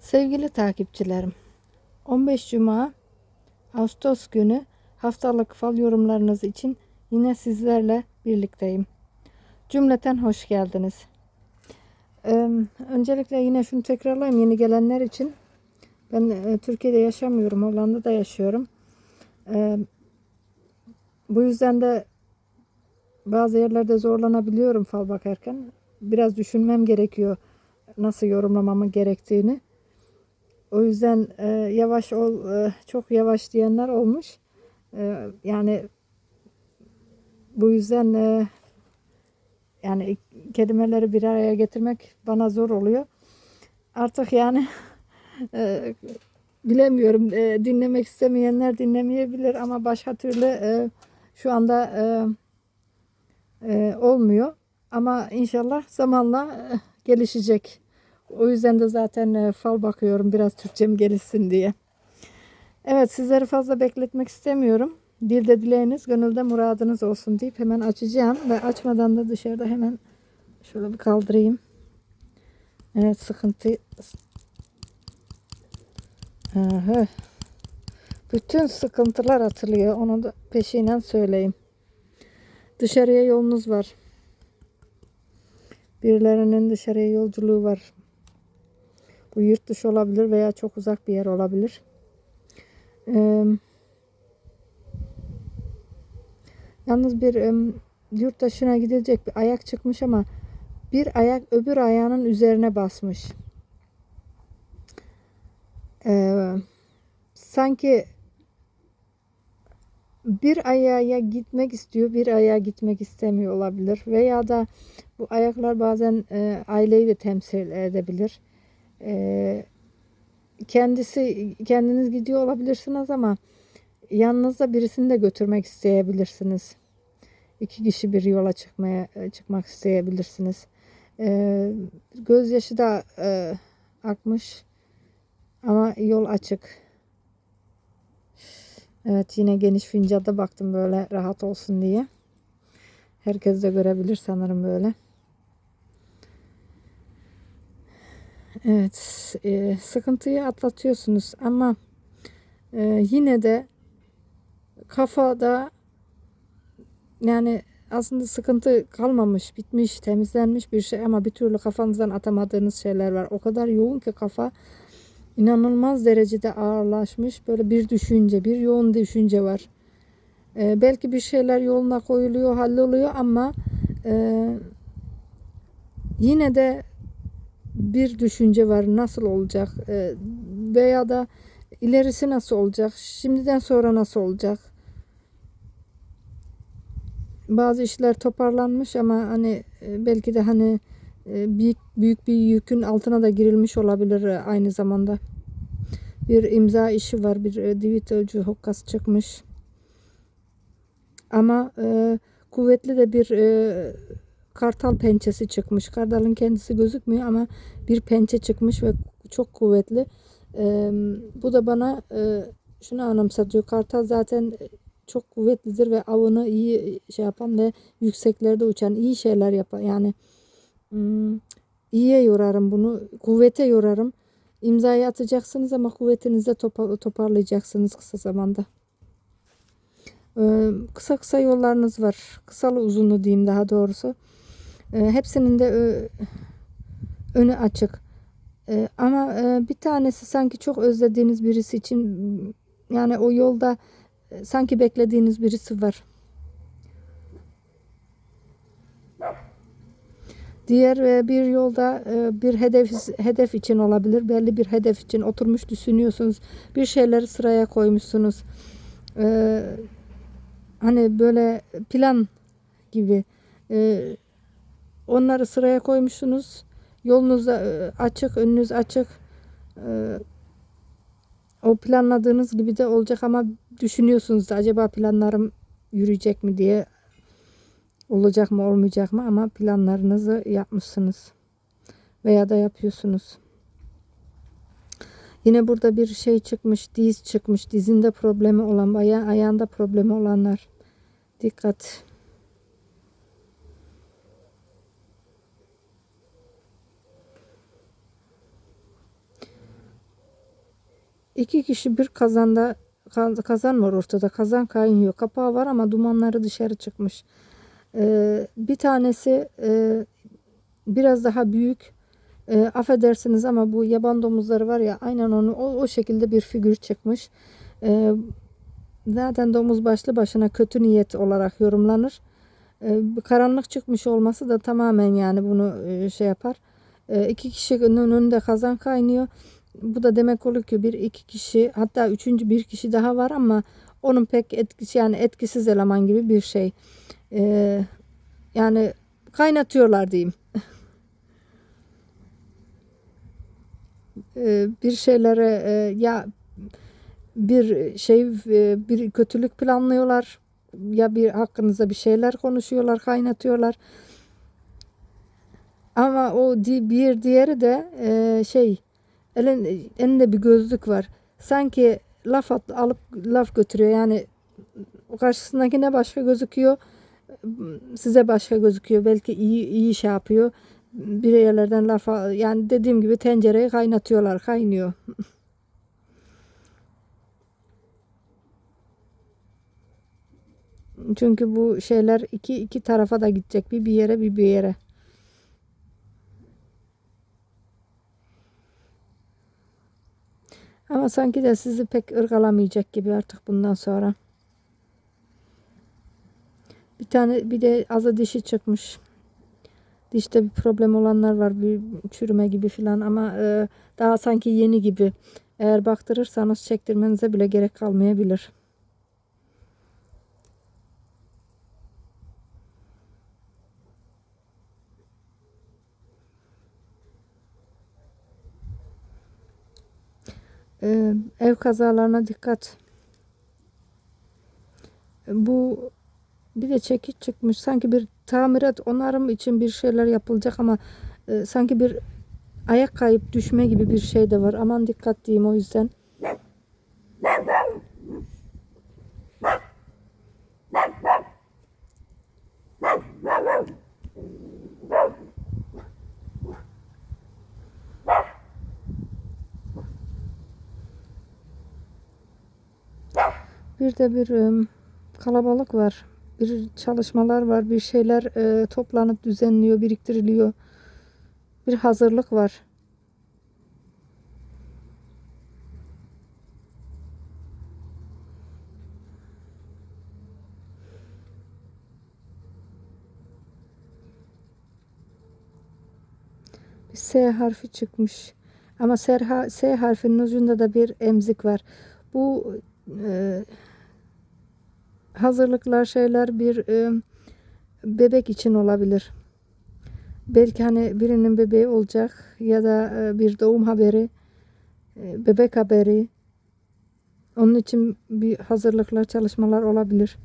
Sevgili takipçilerim, 15 Cuma Ağustos günü haftalık fal yorumlarınız için yine sizlerle birlikteyim. Cümleten hoş geldiniz. Ee, öncelikle yine şunu tekrarlayayım yeni gelenler için. Ben e, Türkiye'de yaşamıyorum, Hollanda'da yaşıyorum. Ee, bu yüzden de bazı yerlerde zorlanabiliyorum fal bakarken. Biraz düşünmem gerekiyor nasıl yorumlamamın gerektiğini. O yüzden e, yavaş ol, e, çok yavaş diyenler olmuş. E, yani bu yüzden e, yani kelimeleri bir araya getirmek bana zor oluyor. Artık yani e, bilemiyorum e, dinlemek istemeyenler dinlemeyebilir ama başka türlü e, şu anda e, e, olmuyor. Ama inşallah zamanla e, gelişecek. O yüzden de zaten e, fal bakıyorum biraz Türkçem gelişsin diye. Evet sizleri fazla bekletmek istemiyorum. Dilde dileğiniz, gönülde muradınız olsun deyip hemen açacağım. Ve açmadan da dışarıda hemen şöyle bir kaldırayım. Evet sıkıntı. Aha. Bütün sıkıntılar atılıyor. Onu da peşinen söyleyeyim. Dışarıya yolunuz var. Birilerinin dışarıya yolculuğu var. Bu yurt dışı olabilir veya çok uzak bir yer olabilir. Ee, yalnız bir e, yurt dışına gidecek bir ayak çıkmış ama bir ayak öbür ayağının üzerine basmış. Ee, sanki bir ayağa gitmek istiyor, bir ayağa gitmek istemiyor olabilir. Veya da bu ayaklar bazen e, aileyi de temsil edebilir. E, kendisi kendiniz gidiyor olabilirsiniz ama yanınızda birisini de götürmek isteyebilirsiniz. İki kişi bir yola çıkmaya e, çıkmak isteyebilirsiniz. E, gözyaşı da e, akmış ama yol açık. Evet yine geniş fincada baktım böyle rahat olsun diye. Herkes de görebilir sanırım böyle. Evet e, sıkıntıyı atlatıyorsunuz ama e, yine de kafada yani aslında sıkıntı kalmamış, bitmiş, temizlenmiş bir şey ama bir türlü kafanızdan atamadığınız şeyler var. O kadar yoğun ki kafa inanılmaz derecede ağırlaşmış. Böyle bir düşünce, bir yoğun düşünce var. Ee, belki bir şeyler yoluna koyuluyor, halloluyor ama e, yine de bir düşünce var. Nasıl olacak? E, veya da ilerisi nasıl olacak? Şimdiden sonra nasıl olacak? Bazı işler toparlanmış ama hani e, belki de hani e, büyük büyük bir yükün altına da girilmiş olabilir aynı zamanda. Bir imza işi var, bir divitocu hokkas çıkmış. Ama e, kuvvetli de bir e, kartal pençesi çıkmış. Kartalın kendisi gözükmüyor ama bir pençe çıkmış ve çok kuvvetli. E, bu da bana e, şunu anımsatıyor. Kartal zaten çok kuvvetlidir ve avını iyi şey yapan ve yükseklerde uçan iyi şeyler yapan yani iyiye yorarım bunu. Kuvvete yorarım. İmzayı atacaksınız ama kuvvetinizi topa, toparlayacaksınız kısa zamanda. Ee, kısa kısa yollarınız var. Kısalı uzunlu diyeyim daha doğrusu. Ee, hepsinin de ö, önü açık. Ee, ama e, bir tanesi sanki çok özlediğiniz birisi için yani o yolda e, sanki beklediğiniz birisi var. Diğer e, bir yolda e, bir hedef hedef için olabilir. Belli bir hedef için oturmuş düşünüyorsunuz. Bir şeyleri sıraya koymuşsunuz. Ee, hani böyle plan gibi ee, onları sıraya koymuşsunuz. Yolunuz da açık, önünüz açık. Ee, o planladığınız gibi de olacak ama düşünüyorsunuz da acaba planlarım yürüyecek mi diye olacak mı olmayacak mı ama planlarınızı yapmışsınız veya da yapıyorsunuz. Yine burada bir şey çıkmış, diz çıkmış. Dizinde problemi olan, aya ayağında problemi olanlar. Dikkat. İki kişi bir kazanda ka- kazan var ortada. Kazan kaynıyor. Kapağı var ama dumanları dışarı çıkmış. Ee, bir tanesi e, biraz daha büyük. E, affedersiniz ama bu yaban domuzları var ya aynen onu o, o şekilde bir figür çıkmış. E, zaten domuz başlı başına kötü niyet olarak yorumlanır. E, karanlık çıkmış olması da tamamen yani bunu e, şey yapar. E, iki kişinin önünde kazan kaynıyor. Bu da demek oluyor ki bir iki kişi hatta üçüncü bir kişi daha var ama onun pek etkisi yani etkisiz eleman gibi bir şey. E, yani kaynatıyorlar diyeyim. E, bir şeylere e, ya bir şey e, bir kötülük planlıyorlar ya bir hakkınızda bir şeyler konuşuyorlar kaynatıyorlar ama o bir diğeri de e, şey elin, elinde bir gözlük var. Sanki laf at, alıp laf götürüyor. Yani karşısındakine başka gözüküyor? Size başka gözüküyor. Belki iyi iyi şey yapıyor. Bir yerlerden laf yani dediğim gibi tencereyi kaynatıyorlar kaynıyor. Çünkü bu şeyler iki iki tarafa da gidecek. Bir bir yere bir bir yere. Ama sanki de sizi pek ırgalamayacak gibi artık bundan sonra. Bir tane bir de azı dişi çıkmış. Dişte bir problem olanlar var. Bir çürüme gibi filan ama e, daha sanki yeni gibi. Eğer baktırırsanız çektirmenize bile gerek kalmayabilir. Ee, ev kazalarına dikkat. Bu bir de çekiç çıkmış. Sanki bir tamirat onarım için bir şeyler yapılacak ama e, sanki bir ayak kayıp düşme gibi bir şey de var. Aman dikkat diyeyim o yüzden. Bir de bir em, kalabalık var. Bir çalışmalar var. Bir şeyler e, toplanıp düzenliyor, biriktiriliyor. Bir hazırlık var. Bir S harfi çıkmış. Ama S harfinin ucunda da bir emzik var. Bu e, hazırlıklar şeyler bir e, bebek için olabilir. Belki hani birinin bebeği olacak ya da e, bir doğum haberi, e, bebek haberi. Onun için bir hazırlıklar, çalışmalar olabilir.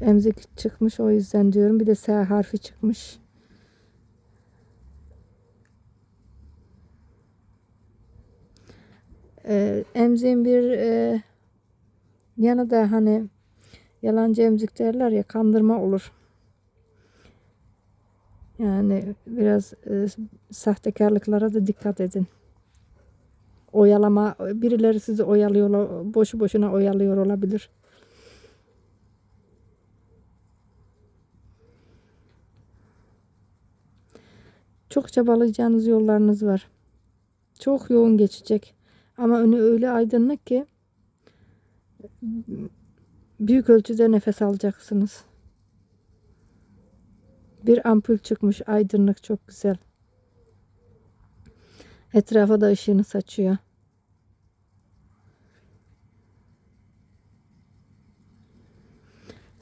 Emzik çıkmış o yüzden diyorum. Bir de S harfi çıkmış. E, emziğin bir e, yanı da hani yalancı emzik derler ya kandırma olur. Yani biraz e, sahtekarlıklara da dikkat edin. Oyalama, birileri sizi oyalıyor, boşu boşuna oyalıyor olabilir. Çok çabalayacağınız yollarınız var. Çok yoğun geçecek. Ama önü öyle aydınlık ki büyük ölçüde nefes alacaksınız. Bir ampul çıkmış aydınlık çok güzel. Etrafa da ışığını saçıyor.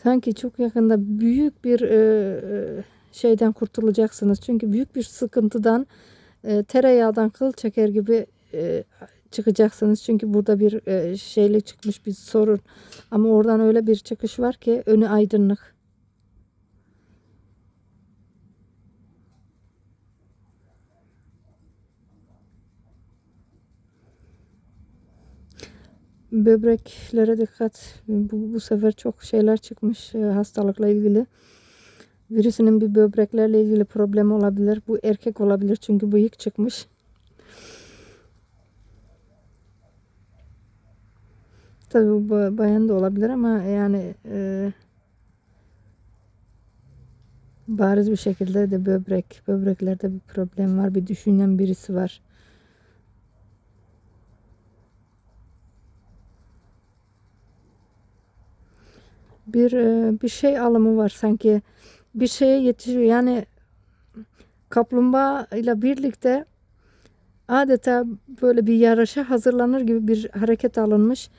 Sanki çok yakında büyük bir e, e, şeyden kurtulacaksınız. Çünkü büyük bir sıkıntıdan e, tereyağdan kıl çeker gibi çıkacaksınız. Çünkü burada bir e, şeyle çıkmış bir sorun. Ama oradan öyle bir çıkış var ki önü aydınlık. Böbreklere dikkat. Bu, bu sefer çok şeyler çıkmış e, hastalıkla ilgili. Birisinin bir böbreklerle ilgili problemi olabilir. Bu erkek olabilir çünkü bıyık çıkmış. Tabii bu ba- bayan da olabilir ama yani e, bariz bir şekilde de böbrek, böbreklerde bir problem var. Bir düşünen birisi var. Bir e, bir şey alımı var sanki. Bir şeye yetişiyor. Yani kaplumbağa ile birlikte adeta böyle bir yarışa hazırlanır gibi bir hareket alınmış.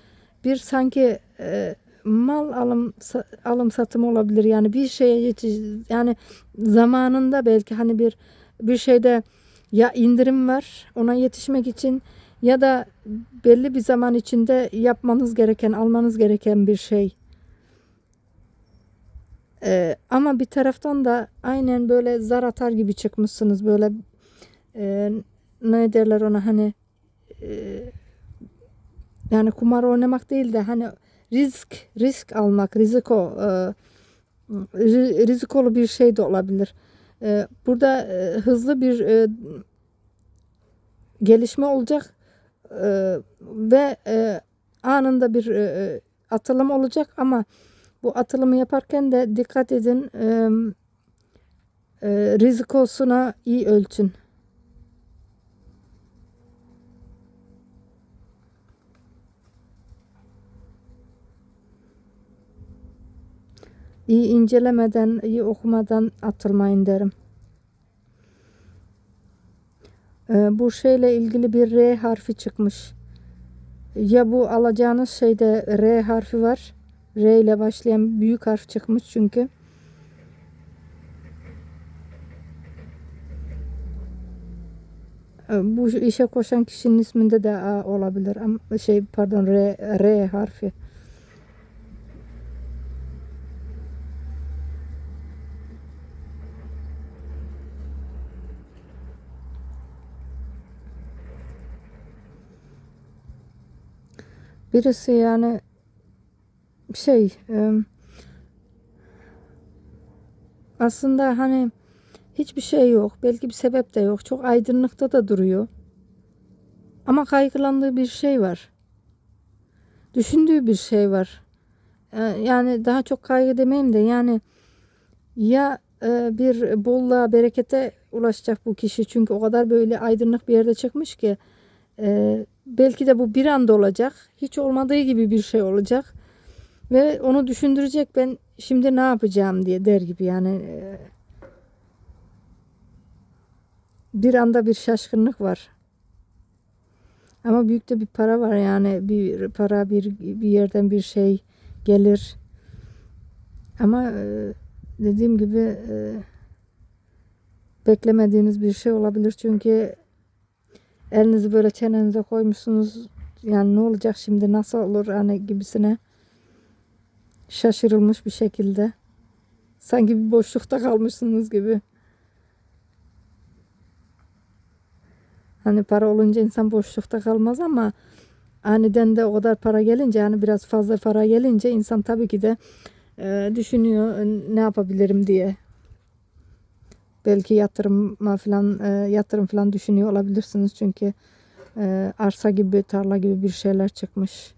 Bir sanki e, mal alım alım satım olabilir. Yani bir şeye yetiş yani zamanında belki hani bir bir şeyde ya indirim var ona yetişmek için ya da belli bir zaman içinde yapmanız gereken, almanız gereken bir şey. Ee, ama bir taraftan da aynen böyle zar atar gibi çıkmışsınız böyle e, ne derler ona hani e, yani kumar oynamak değil de hani risk risk almak riziko e, ri- rizikolu bir şey de olabilir. E, burada e, hızlı bir e, gelişme olacak e, ve e, anında bir e, e, atılım olacak ama bu atılımı yaparken de dikkat edin e, e, rizikosuna iyi ölçün. İyi incelemeden, iyi okumadan atılmayın derim. Ee, bu şeyle ilgili bir R harfi çıkmış. Ya bu alacağınız şeyde R harfi var. R ile başlayan büyük harf çıkmış çünkü. Ee, Bu işe koşan kişinin isminde de A olabilir. Ama şey pardon R, R harfi. Birisi yani şey aslında hani hiçbir şey yok. Belki bir sebep de yok. Çok aydınlıkta da duruyor. Ama kaygılandığı bir şey var. Düşündüğü bir şey var. E, Yani daha çok kaygı demeyeyim de yani ya e, bir bolluğa, berekete ulaşacak bu kişi. Çünkü o kadar böyle aydınlık bir yerde çıkmış ki e, belki de bu bir anda olacak. Hiç olmadığı gibi bir şey olacak. Ve onu düşündürecek ben şimdi ne yapacağım diye der gibi yani. e, bir anda bir şaşkınlık var. Ama büyük de bir para var yani bir para bir bir yerden bir şey gelir. Ama e, dediğim gibi e, beklemediğiniz bir şey olabilir çünkü elinizi böyle çenenize koymuşsunuz. Yani ne olacak şimdi nasıl olur hani gibisine şaşırılmış bir şekilde. Sanki bir boşlukta kalmışsınız gibi. Hani para olunca insan boşlukta kalmaz ama aniden de o kadar para gelince yani biraz fazla para gelince insan tabii ki de e, düşünüyor ne yapabilirim diye. Belki yatırıma falan e, yatırım falan düşünüyor olabilirsiniz çünkü e, arsa gibi tarla gibi bir şeyler çıkmış.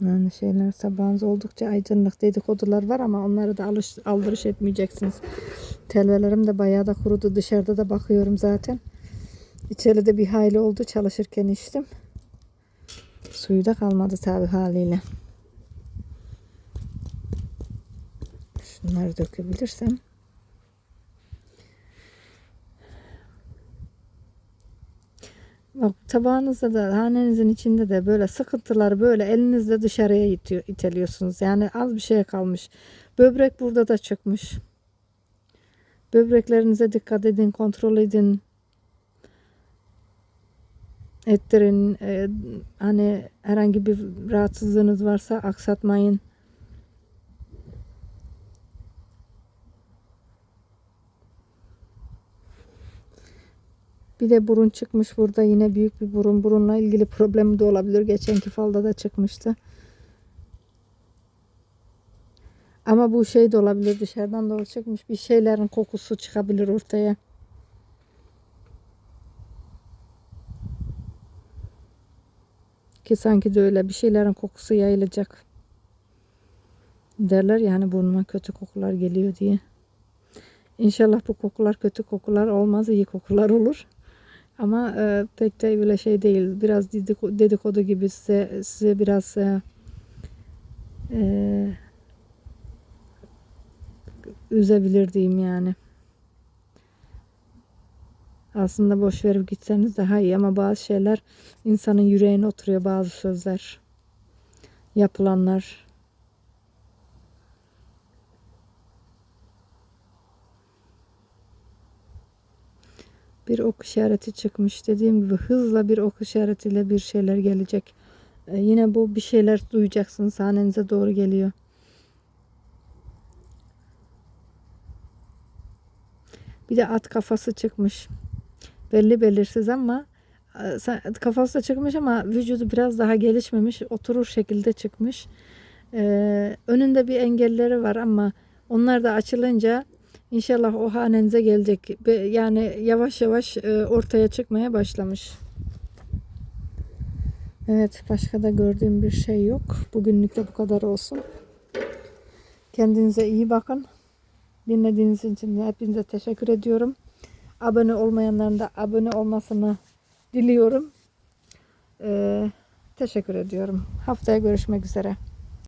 Yani şeyler sabahınız oldukça aydınlık dedikodular var ama onları da alış, aldırış etmeyeceksiniz. Telvelerim de bayağı da kurudu. Dışarıda da bakıyorum zaten. İçeride bir hayli oldu çalışırken içtim. Suyu da kalmadı tabi haliyle. Şunları dökebilirsem. Bak tabağınızda da hanenizin içinde de böyle sıkıntılar böyle elinizle dışarıya itiyor, iteliyorsunuz. Yani az bir şey kalmış. Böbrek burada da çıkmış. Böbreklerinize dikkat edin, kontrol edin. Ettirin. Ee, hani herhangi bir rahatsızlığınız varsa aksatmayın. Bir de burun çıkmış burada yine büyük bir burun. Burunla ilgili problemi de olabilir. Geçenki falda da çıkmıştı. Ama bu şey de olabilir dışarıdan doğru çıkmış bir şeylerin kokusu çıkabilir ortaya. Ki sanki de öyle bir şeylerin kokusu yayılacak. Derler yani burnuma kötü kokular geliyor diye. İnşallah bu kokular kötü kokular olmaz, iyi kokular olur. Ama e, pek de öyle şey değil. Biraz dediko- dedikodu gibi size, size biraz e, e, üzebilir diyeyim yani. Aslında boş verip gitseniz daha iyi ama bazı şeyler insanın yüreğine oturuyor bazı sözler. Yapılanlar. Bir ok işareti çıkmış. Dediğim gibi hızla bir ok işaretiyle bir şeyler gelecek. Ee, yine bu bir şeyler duyacaksınız. Hanenize doğru geliyor. Bir de at kafası çıkmış. Belli belirsiz ama e, kafası da çıkmış ama vücudu biraz daha gelişmemiş. Oturur şekilde çıkmış. Ee, önünde bir engelleri var ama onlar da açılınca inşallah o hanenize gelecek. Yani yavaş yavaş e, ortaya çıkmaya başlamış. Evet başka da gördüğüm bir şey yok. Bugünlük de bu kadar olsun. Kendinize iyi bakın. Dinlediğiniz için hepinize teşekkür ediyorum. Abone olmayanların da abone olmasını diliyorum. Ee, teşekkür ediyorum. Haftaya görüşmek üzere.